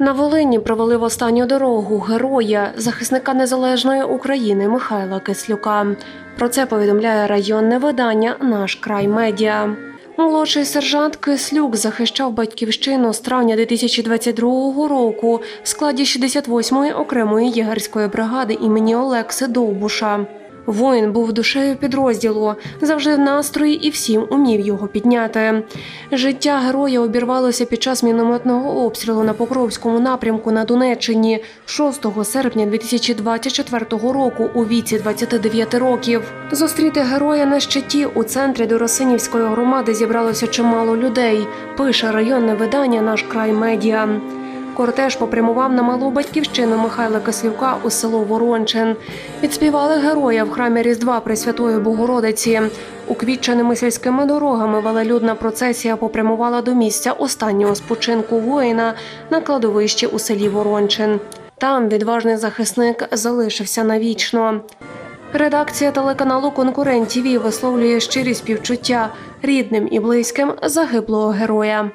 На Волині провели в останню дорогу героя, захисника незалежної України Михайла Кислюка. Про це повідомляє районне видання Наш край медіа. Молодший сержант Кислюк захищав батьківщину з травня 2022 року в складі 68-ї окремої єгерської бригади імені Олекси Довбуша. Воїн був душею підрозділу, завжди в настрої і всім умів його підняти. Життя героя обірвалося під час мінометного обстрілу на Покровському напрямку на Донеччині 6 серпня 2024 року у віці 29 років. Зустріти героя на щиті у центрі Доросинівської громади зібралося чимало людей. Пише районне видання Наш край медіа. Кортеж попрямував на малу батьківщину Михайла Кислюка у село Ворончин. Відспівали героя в храмі Різдва Пресвятої Богородиці. Уквітченими сільськими дорогами велелюдна процесія попрямувала до місця останнього спочинку воїна на кладовищі у селі Ворончин. Там відважний захисник залишився навічно. Редакція телеканалу Конкурент ТІВІ висловлює щирі співчуття рідним і близьким загиблого героя.